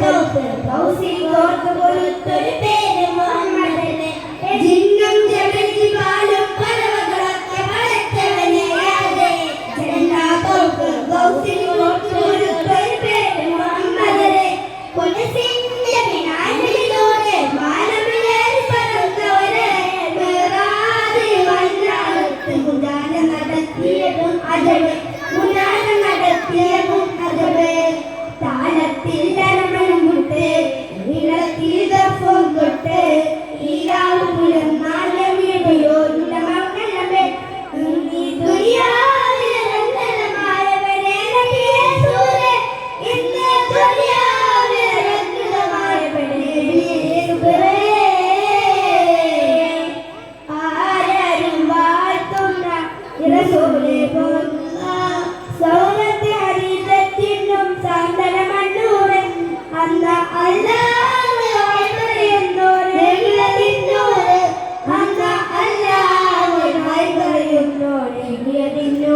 കറുപ്പ് കൗസികോർക്ക് കൊടുത്തൊരു പേര് മുഹമ്മദനെ. ജിന്നം ജബലിൽ പാലും പരവകളൊക്കെ വളർത്തവനെ കറുപ്പ് കൗസികോർക്ക് കൊടുത്തൊരു പേര് മുഹമ്മദനെ. കൊലസിന്റെ വിനാശിലൂടെ മാനവിലേൽ പറന്നവരെ വേറാതെ വന്നാളത്ത് മുദാന നടത്തിയതും അജവൻ മുദാന നടത്തിയതും എഴുതിയതിനു